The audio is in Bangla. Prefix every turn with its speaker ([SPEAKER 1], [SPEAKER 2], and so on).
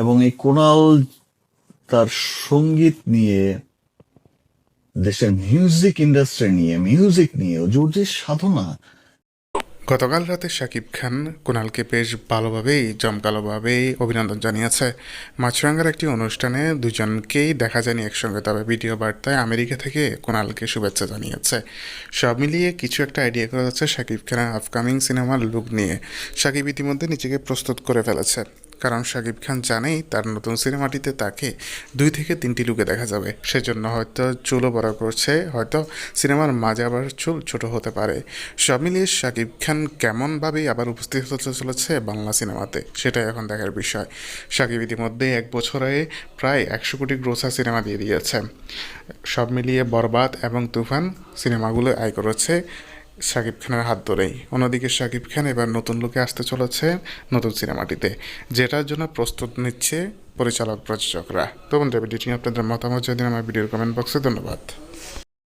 [SPEAKER 1] এবং এই কোনাল তার সংগীত নিয়ে, দেশের মিউজিক ইন্ডাস্ট্রি নিয়ে মিউজিক নিয়ে ওর যে সাধনা।
[SPEAKER 2] গতকাল রাতে শাকিব খান কুণালকে বেশ ভালোভাবেই, জমকালোভাবেই অভিনন্দন জানিয়েছে। মাছরাঙ্গার একটি অনুষ্ঠানে দুজনকেই দেখা যায়নি একসঙ্গে, তবে ভিডিও বার্তায় আমেরিকা থেকে কুণালকে শুভেচ্ছা জানিয়েছে। সব মিলিয়ে কিছু একটা আইডিয়া করা যাচ্ছে শাকিব খানের আপকামিং সিনেমার লুক নিয়ে। শাকিব ইতিমধ্যে নিজেকে প্রস্তুত করে ফেলেছে। কারণ শাকিব খান জানেই তার নতুন সিনেমাটিতে তাকে দুই থেকে তিনটি লুকে দেখা যাবে। সেজন্য হয়তো চুলও বড় করছে, হয়তো সিনেমার মাঝে আবার চুল ছোট হতে পারে। সব মিলিয়ে শাকিব খান কেমনভাবে আবার উপস্থিত হতে চলেছে বাংলা সিনেমাতে, সেটাই এখন দেখার বিষয়। শাকিব ইতিমধ্যে এক বছরে প্রায় একশো কোটি গ্রোসা সিনেমা দিয়ে দিয়েছে সব মিলিয়ে বরবাদ এবং তুফান সিনেমাগুলো আয় করেছে শাকিব খানের হাত ধরেই। অন্যদিকে শাকিব খান এবার নতুন লোকে আসতে চলেছে নতুন সিনেমাটিতে, যেটার জন্য প্রস্তুত নিচ্ছে পরিচালক প্রযোজকরা তো বন্ধুরা ভিডিওটি আপনাদের মতামত যদি আমার ভিডিওর কমেন্ট বক্সে ধন্যবাদ।